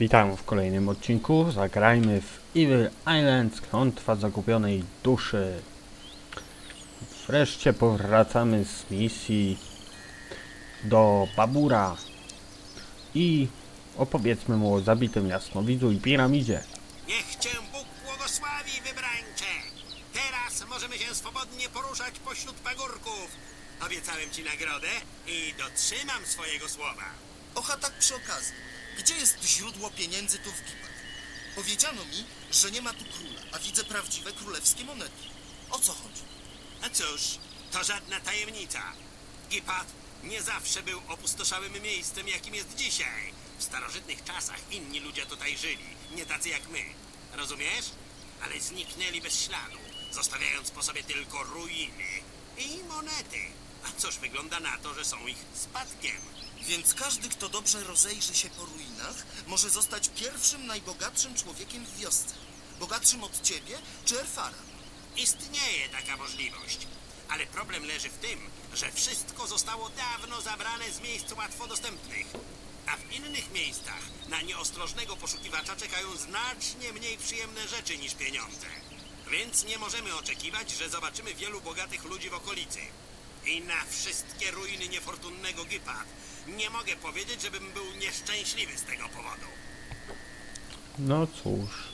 Witam w kolejnym odcinku. Zagrajmy w Evil Island, klątwa zagubionej duszy. Wreszcie powracamy z misji do Babura i opowiedzmy mu o zabitym jasnowidzu i piramidzie. Niech cię Bóg błogosławi, wybrańcze! Teraz możemy się swobodnie poruszać pośród pagórków. Obiecałem ci nagrodę i dotrzymam swojego słowa. Ocha tak przy okazji. Gdzie jest źródło pieniędzy tu w Gipach? Powiedziano mi, że nie ma tu króla, a widzę prawdziwe królewskie monety. O co chodzi? A cóż, to żadna tajemnica. Gipat nie zawsze był opustoszałym miejscem, jakim jest dzisiaj. W starożytnych czasach inni ludzie tutaj żyli, nie tacy jak my. Rozumiesz? Ale zniknęli bez śladu, zostawiając po sobie tylko ruiny i monety. A cóż wygląda na to, że są ich spadkiem. Więc każdy, kto dobrze rozejrzy się po ruinach, może zostać pierwszym najbogatszym człowiekiem w wiosce. Bogatszym od ciebie czy Erfara? Istnieje taka możliwość. Ale problem leży w tym, że wszystko zostało dawno zabrane z miejsc łatwo dostępnych. A w innych miejscach na nieostrożnego poszukiwacza czekają znacznie mniej przyjemne rzeczy niż pieniądze. Więc nie możemy oczekiwać, że zobaczymy wielu bogatych ludzi w okolicy. I na wszystkie ruiny niefortunnego Gipat nie mogę powiedzieć, żebym był nieszczęśliwy z tego powodu. No cóż.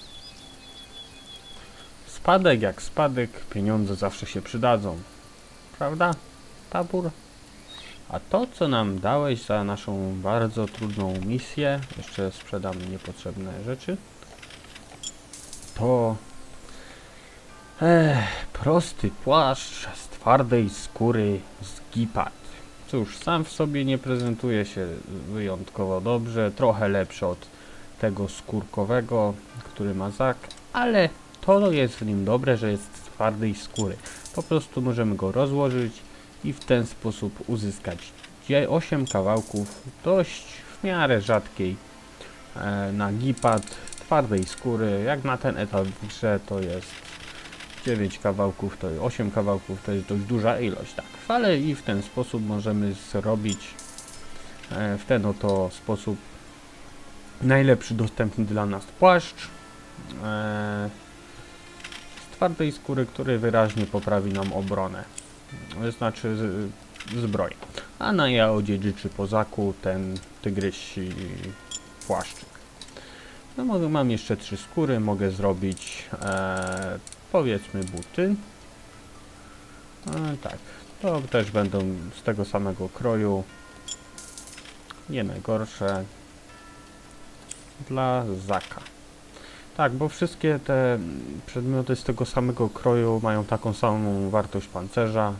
Spadek jak spadek, pieniądze zawsze się przydadzą. Prawda, Tabur? A to, co nam dałeś za naszą bardzo trudną misję, jeszcze sprzedamy niepotrzebne rzeczy, to Ech, prosty płaszcz z twardej skóry z gipat. Cóż, sam w sobie nie prezentuje się wyjątkowo dobrze, trochę lepszy od tego skórkowego, który ma Zak, ale to jest w nim dobre, że jest twardej skóry. Po prostu możemy go rozłożyć i w ten sposób uzyskać 8 kawałków dość w miarę rzadkiej e, na gipat twardej skóry. Jak na ten etap grze to jest 9 kawałków, to 8 kawałków to jest dość duża ilość, tak. Ale i w ten sposób możemy zrobić e, w ten oto sposób najlepszy dostępny dla nas płaszcz e, z twardej skóry, który wyraźnie poprawi nam obronę, to znaczy zbroję. A na jaodziedziczy pozaku ten tygrysi płaszczyk. No mam jeszcze trzy skóry, mogę zrobić e, powiedzmy buty. E, tak, to też będą z tego samego kroju. Nie najgorsze dla Zaka. Tak, bo wszystkie te przedmioty z tego samego kroju mają taką samą wartość pancerza.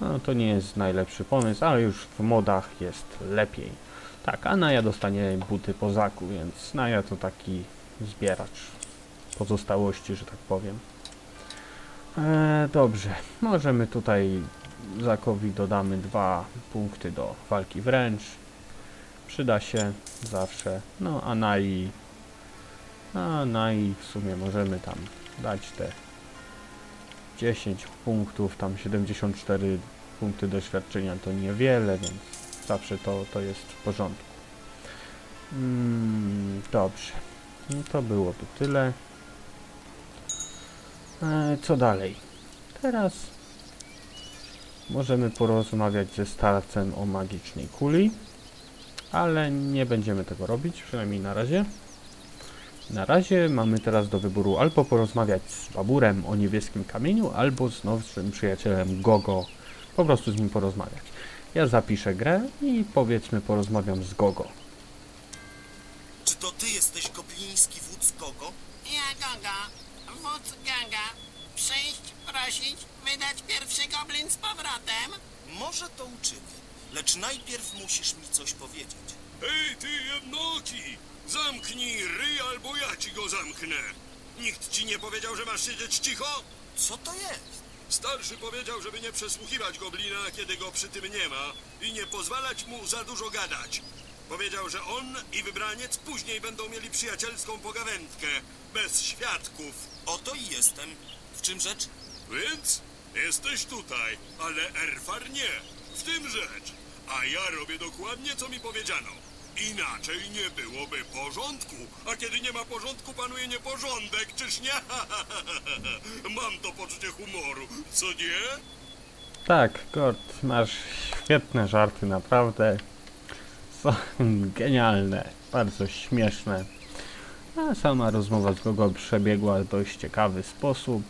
No to nie jest najlepszy pomysł, ale już w modach jest lepiej. Tak, a Naja dostanie buty po Zaku, więc Naja to taki zbieracz pozostałości, że tak powiem. E, dobrze, możemy tutaj Zakowi dodamy dwa punkty do walki wręcz. Przyda się zawsze. No a Nai, a Nai w sumie możemy tam dać te 10 punktów, tam 74 punkty doświadczenia to niewiele, więc zawsze to, to jest w porządku. Mm, dobrze, no to byłoby tyle. E, co dalej? Teraz możemy porozmawiać ze starcem o magicznej kuli, ale nie będziemy tego robić, przynajmniej na razie. Na razie mamy teraz do wyboru albo porozmawiać z Baburem o niebieskim kamieniu, albo z nowszym przyjacielem Gogo, po prostu z nim porozmawiać. Ja zapiszę grę i powiedzmy porozmawiam z Gogo. Czy to ty jesteś gobliński wódz Gogo? Ja Goga, wódz Ganga, przyjść, prosić, wydać pierwszy goblin z powrotem. Może to uczynię, lecz najpierw musisz mi coś powiedzieć. Hej, ty jednoki! Zamknij ryj, albo ja ci go zamknę! Nikt ci nie powiedział, że masz siedzieć cicho? Co to jest? Starszy powiedział, żeby nie przesłuchiwać goblina, kiedy go przy tym nie ma i nie pozwalać mu za dużo gadać. Powiedział, że on i wybraniec później będą mieli przyjacielską pogawędkę, bez świadków. Oto i jestem. W czym rzecz? Więc jesteś tutaj, ale Erfar nie. W tym rzecz. A ja robię dokładnie, co mi powiedziano. Inaczej nie byłoby porządku. A kiedy nie ma porządku, panuje nieporządek, czyż nie? Mam to poczucie humoru, co nie? Tak, Gord, masz świetne żarty, naprawdę. Są genialne, bardzo śmieszne. A sama rozmowa z Gogo przebiegła w dość ciekawy sposób.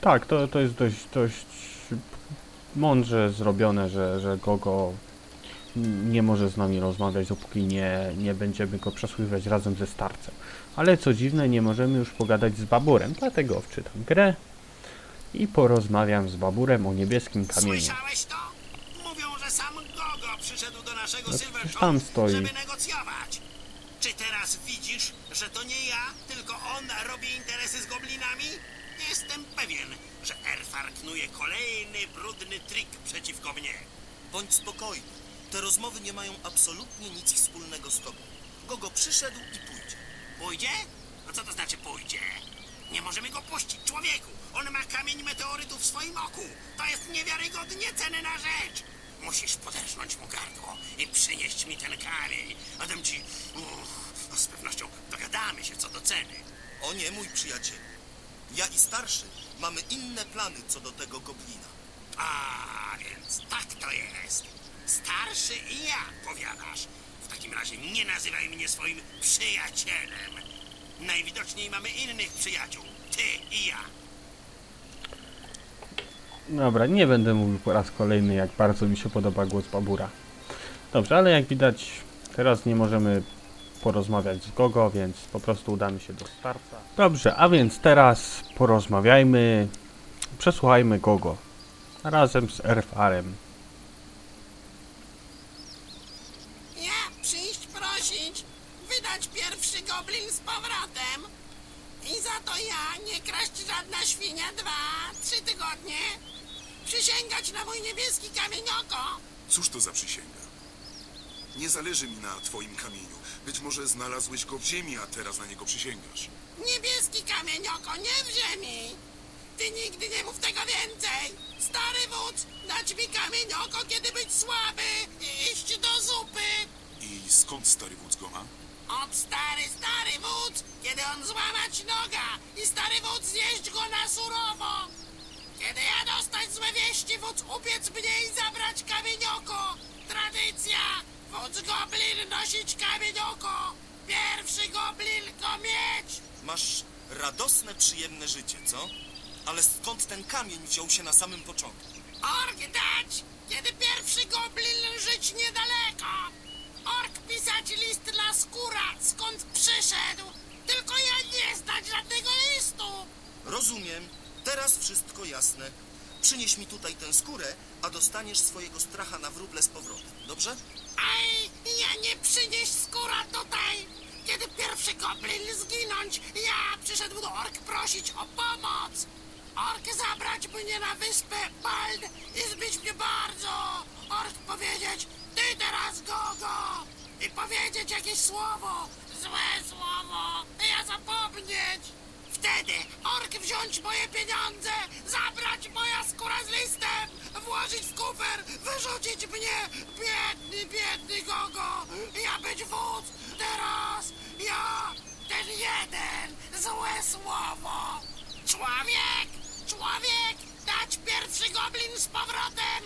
Tak, to, to jest dość, dość mądrze zrobione, że, że Gogo nie może z nami rozmawiać, dopóki nie, nie będziemy go przesłuchiwać razem ze starcem. Ale co dziwne, nie możemy już pogadać z Baburem, dlatego wczytam grę i porozmawiam z Baburem o niebieskim kamieniu. Słyszałeś to? Mówią, że sam Gogo No tam stoi. żeby negocjować. Czy teraz widzisz, że to nie ja, tylko on robi interesy z goblinami? Jestem pewien, że Erfar knuje kolejny brudny trik przeciwko mnie. Bądź spokojny. Te rozmowy nie mają absolutnie nic wspólnego z tobą. Gogo przyszedł i pójdzie. Pójdzie? No co to znaczy pójdzie? Nie możemy go puścić, człowieku! On ma kamień meteorytu w swoim oku! To jest niewiarygodnie cenna rzecz! Musisz poderżnąć mu gardło i przynieść mi ten kamień. A dam ci... Uff, no z pewnością dogadamy się co do ceny. O nie, mój przyjaciel. Ja i starszy mamy inne plany co do tego goblina. A, więc tak to jest. Starszy i ja, powiadasz. W takim razie nie nazywaj mnie swoim przyjacielem. Najwidoczniej mamy innych przyjaciół. Ty i ja. Dobra, nie będę mówił po raz kolejny, jak bardzo mi się podoba głos Babura. Dobrze, ale jak widać, teraz nie możemy porozmawiać z Gogo, więc po prostu udamy się do starca. Dobrze, a więc teraz porozmawiajmy, przesłuchajmy Gogo razem z Erfarem. Ja przyjść prosić, wydać pierwszy goblin z powrotem. I za to ja nie kraść żadna świnia dwa, trzy tygodnie. Przysięgać na mój niebieski kamienioko. Cóż to za przysięga? Nie zależy mi na twoim kamieniu. Być może znalazłeś go w ziemi, a teraz na niego przysięgasz. Niebieski kamienioko, nie w ziemi. Ty nigdy nie mów tego więcej. Stary wódz, dać mi kamienioko, kiedy być słaby i iść do zupy. I skąd stary wódz go ma? Od stary, stary wódz, kiedy on złamać noga i stary wódz zjeść go na surowo. Kiedy ja dostać złe wieści, wódz upiec mnie i zabrać kamienioko. Tradycja, wódz goblin nosić kamienioko. Pierwszy goblin go mieć. Masz radosne, przyjemne życie, co? Ale skąd ten kamień wziął się na samym początku? Ork dać, kiedy pierwszy goblin żyć niedaleko. Ork pisać list na skóra, skąd przyszedł. Tylko ja nie znać żadnego listu. Rozumiem. Teraz wszystko jasne. Przynieś mi tutaj tę skórę, a dostaniesz swojego stracha na wróble z powrotem. Dobrze? Aj, ja nie przynieść skóra tutaj! Kiedy pierwszy goblin zginąć, ja przyszedł do ork prosić o pomoc! Ork zabrać mnie na wyspę Bald i zbić mnie bardzo! Ork powiedzieć, ty teraz gogo! I powiedzieć jakieś słowo, złe słowo, ja zapomnieć! Wtedy ork wziąć moje pieniądze, zabrać moja skóra z listem, włożyć w kufer, wyrzucić mnie, biedny, biedny gogo, ja być wódz, teraz ja, ten jeden, złe słowo. Człowiek, człowiek, dać pierwszy goblin z powrotem,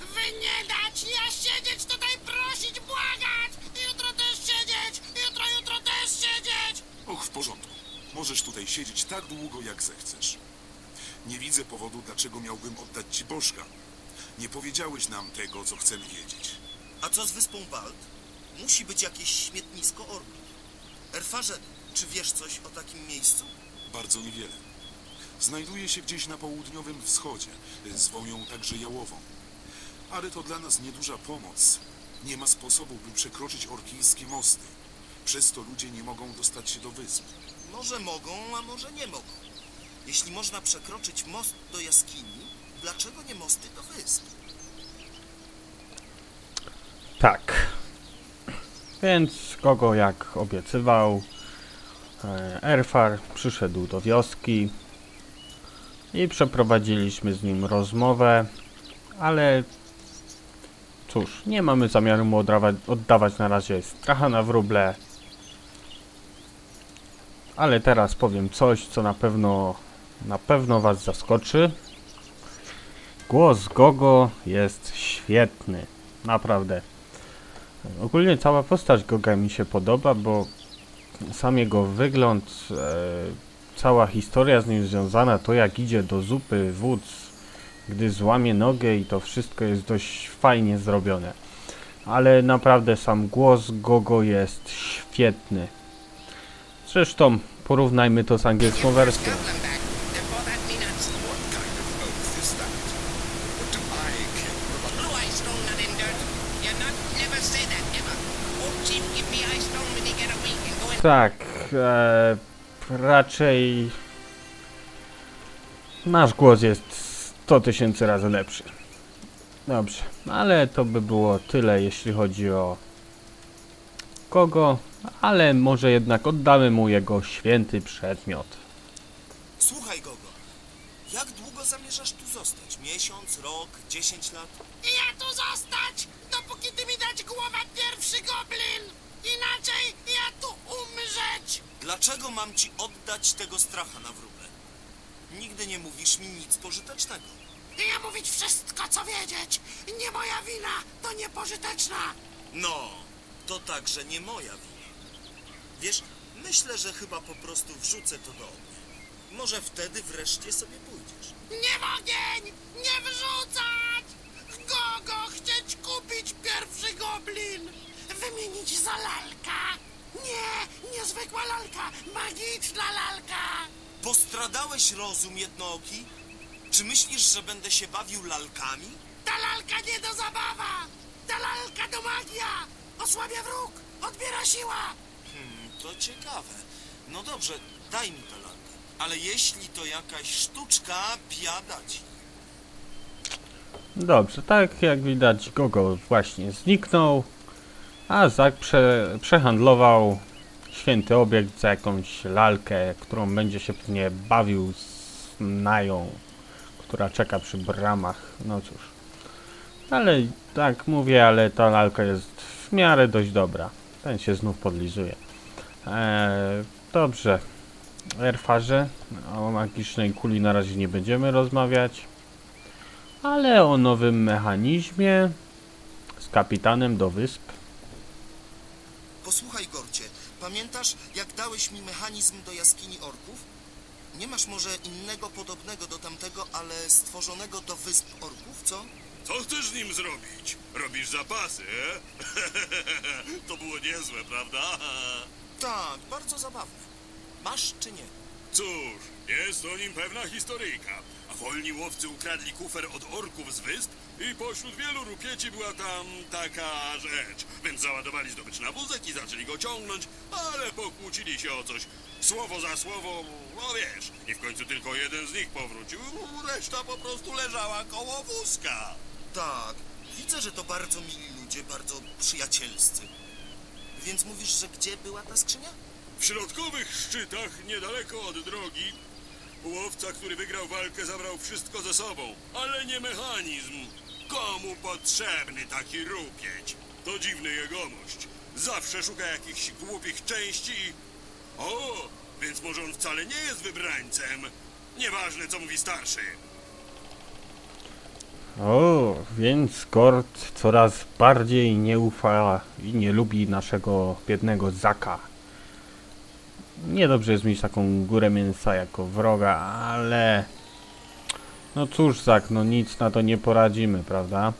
wy nie dać, ja siedzieć tutaj prosić, błagać, jutro też siedzieć, jutro, jutro też siedzieć. Och, w porządku. Możesz tutaj siedzieć tak długo, jak zechcesz. Nie widzę powodu, dlaczego miałbym oddać ci bożka. Nie powiedziałeś nam tego, co chcemy wiedzieć. A co z wyspą Bald? Musi być jakieś śmietnisko orków. Erfarze, czy wiesz coś o takim miejscu? Bardzo niewiele. Znajduje się gdzieś na południowym wschodzie. Zwą ją także Jałową. Ale to dla nas nieduża pomoc. Nie ma sposobu, by przekroczyć orkijskie mosty. Przez to ludzie nie mogą dostać się do wysp. Może mogą, a może nie mogą. Jeśli można przekroczyć most do jaskini, dlaczego nie mosty do wysp? Tak. Więc kogo jak obiecywał, e, Erfar przyszedł do wioski i przeprowadziliśmy z nim rozmowę, ale cóż, nie mamy zamiaru mu oddawać na razie stracha na wróble. Ale teraz powiem coś, co na pewno, na pewno was zaskoczy. Głos Gogo jest świetny. Naprawdę. Ogólnie cała postać Goga mi się podoba, bo sam jego wygląd, e, cała historia z nim związana, to jak idzie do zupy wódz, gdy złamie nogę i to wszystko jest dość fajnie zrobione. Ale naprawdę sam głos Gogo jest świetny. Zresztą porównajmy to z angielską wersją. Tak, e, raczej nasz głos jest 100 tysięcy razy lepszy. Dobrze, ale to by było tyle, jeśli chodzi o kogo, ale może jednak oddamy mu jego święty przedmiot. Słuchaj, Gogo. Jak długo zamierzasz tu zostać? Miesiąc, rok, dziesięć lat? Ja tu zostać, dopóki ty mi dać głowa pierwszy goblin! Inaczej ja tu umrzeć! Dlaczego mam ci oddać tego stracha na wróble? Nigdy nie mówisz mi nic pożytecznego. Ja mówić wszystko, co wiedzieć! Nie moja wina, to niepożyteczna! No, to także nie moja wina. Wiesz, myślę, że chyba po prostu wrzucę to do mnie. Może wtedy wreszcie sobie pójdziesz. Nie w ogień! Nie wrzucać! Kogo chcieć kupić pierwszy goblin? Wymienić za lalka? Nie, niezwykła lalka, magiczna lalka! Postradałeś rozum jednooki? Czy myślisz, że będę się bawił lalkami? Ta lalka nie do zabawa! Ta lalka to magia! Osłabia wróg, odbiera siła! To ciekawe. No dobrze, daj mi tę lalkę. Ale jeśli to jakaś sztuczka, biada ci. Dobrze, tak jak widać Gogo właśnie zniknął, a Zak prze, przehandlował święty obiekt za jakąś lalkę, którą będzie się pewnie bawił z Nają, która czeka przy bramach. No cóż. Ale tak mówię, ale ta lalka jest w miarę dość dobra. Ten się znów podlizuje. Eee, dobrze. Erfarze, o magicznej kuli na razie nie będziemy rozmawiać ale o nowym mechanizmie z kapitanem do wysp. Posłuchaj, Gorcie, pamiętasz, jak dałeś mi mechanizm do jaskini orków? Nie masz może innego podobnego do tamtego, ale stworzonego do wysp orków, co? Co chcesz z nim zrobić? Robisz zapasy, e? to było niezłe, prawda? Tak, bardzo zabawne. Masz czy nie? Cóż, jest o nim pewna historyjka. A wolni łowcy ukradli kufer od orków z wysp i pośród wielu rupieci była tam taka rzecz. Więc załadowali zdobycz na wózek i zaczęli go ciągnąć, ale pokłócili się o coś. Słowo za słowo, no wiesz. I w końcu tylko jeden z nich powrócił, reszta po prostu leżała koło wózka. Tak, widzę, że to bardzo mili ludzie, bardzo przyjacielscy. Więc mówisz, że gdzie była ta skrzynia? W środkowych szczytach, niedaleko od drogi, łowca, który wygrał walkę, zabrał wszystko ze sobą, ale nie mechanizm. Komu potrzebny taki rupieć? To dziwny jegomość. Zawsze szuka jakichś głupich części. O, więc może on wcale nie jest wybrańcem. Nieważne, co mówi starszy. O, więc Gord coraz bardziej nie ufa i nie lubi naszego biednego Zaka. Niedobrze jest mieć taką górę mięsa jako wroga, ale... No cóż, Zak, no nic na to nie poradzimy, prawda?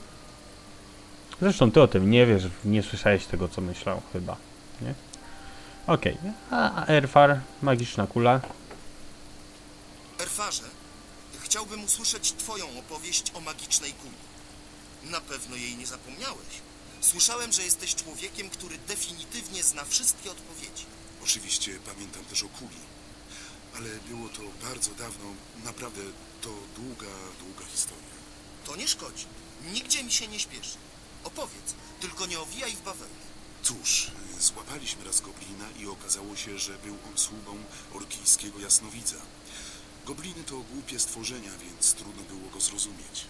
Zresztą ty o tym nie wiesz, nie słyszałeś tego, co myślał, chyba, nie? Okej, a Erfar, magiczna kula. Erfarze, chciałbym usłyszeć twoją opowieść o magicznej kuli. Na pewno jej nie zapomniałeś. Słyszałem, że jesteś człowiekiem, który definitywnie zna wszystkie odpowiedzi. Oczywiście pamiętam też o kuli, ale było to bardzo dawno, naprawdę to długa, długa historia. To nie szkodzi. Nigdzie mi się nie śpieszy. Opowiedz, tylko nie owijaj w bawełnę. Cóż, złapaliśmy raz goblina i okazało się, że był on sługą orkijskiego jasnowidza. Gobliny to głupie stworzenia, więc trudno było go zrozumieć.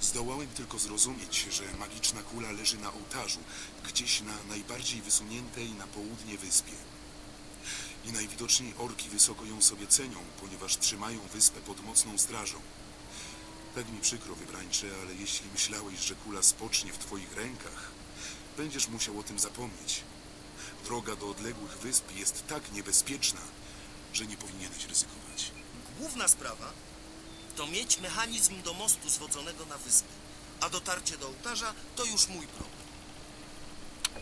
Zdołałem tylko zrozumieć, że magiczna kula leży na ołtarzu, gdzieś na najbardziej wysuniętej na południe wyspie. I najwidoczniej orki wysoko ją sobie cenią, ponieważ trzymają wyspę pod mocną strażą. Tak mi przykro, wybrańcze, ale jeśli myślałeś, że kula spocznie w twoich rękach, będziesz musiał o tym zapomnieć. Droga do odległych wysp jest tak niebezpieczna, że nie powinieneś ryzykować. Główna sprawa to mieć mechanizm do mostu zwodzonego na wyspę, a dotarcie do ołtarza to już mój problem.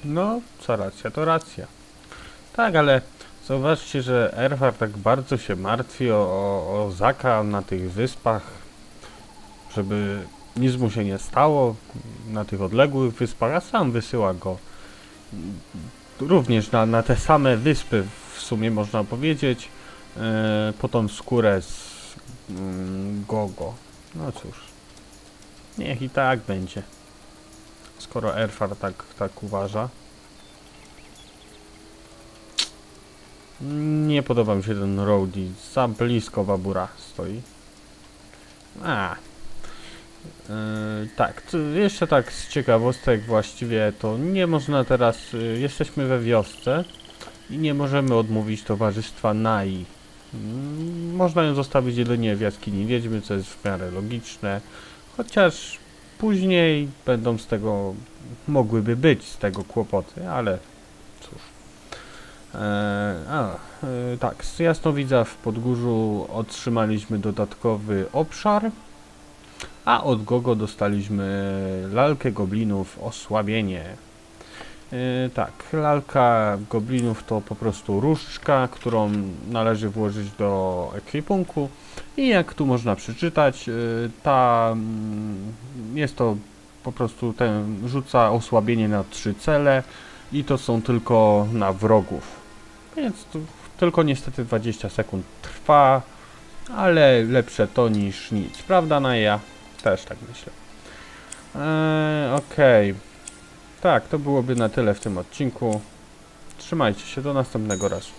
No, co racja, to racja. Tak, ale zauważcie, że Erwar tak bardzo się martwi o, o, o Zaka na tych wyspach, żeby nic mu się nie stało na tych odległych wyspach, a sam wysyła go również na, na te same wyspy, w sumie można powiedzieć, e, po tą skórę z mm, Gogo. No cóż, niech i tak będzie. Skoro Erfar tak, tak uważa. Nie podoba mi się ten roadie. Za blisko Babura stoi. A. Yy, tak, jeszcze tak z ciekawostek właściwie to nie można teraz, yy, jesteśmy we wiosce i nie możemy odmówić towarzystwa Nai. Mm, Można ją zostawić jedynie w jaskini wiedźmy, co jest w miarę logiczne, chociaż później będą z tego, mogłyby być z tego kłopoty, ale cóż. Eee, a, e, tak, z Jasnowidza w Podgórzu otrzymaliśmy dodatkowy obszar, a od Gogo dostaliśmy lalkę goblinów osłabienie. E, tak, lalka goblinów to po prostu różdżka, którą należy włożyć do ekwipunku i jak tu można przeczytać, e, ta mm, jest to po prostu ten rzuca osłabienie na trzy cele i to są tylko na wrogów. Więc tu tylko niestety 20 sekund trwa, ale lepsze to niż nic. Prawda, Naja? Też tak myślę. Eee, Okej. Tak, to byłoby na tyle w tym odcinku. Trzymajcie się, do następnego razu.